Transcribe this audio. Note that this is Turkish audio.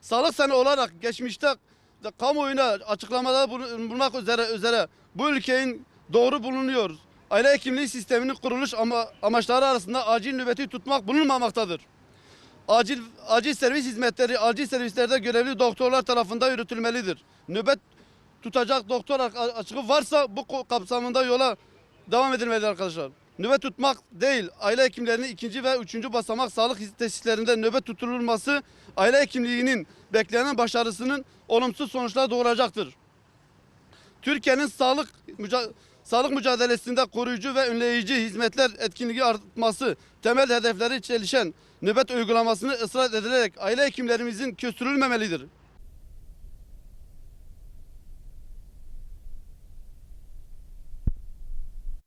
Sağlık Sene olarak geçmişte de kamuoyuna açıklamada bulunmak üzere, üzere bu ülkenin doğru bulunuyor. Aile hekimliği sisteminin kuruluş ama, amaçları arasında acil nöbeti tutmak bulunmamaktadır. Acil acil servis hizmetleri acil servislerde görevli doktorlar tarafından yürütülmelidir. Nöbet tutacak doktor açığı varsa bu kapsamında yola devam edilmelidir arkadaşlar. Nöbet tutmak değil, aile hekimlerinin ikinci ve üçüncü basamak sağlık tesislerinde nöbet tutulması aile hekimliğinin beklenen başarısının olumsuz sonuçlar doğuracaktır. Türkiye'nin sağlık müca- sağlık mücadelesinde koruyucu ve önleyici hizmetler etkinliği artması, temel hedefleri çelişen nöbet uygulamasını ısrar edilerek aile hekimlerimizin köstürülmemelidir.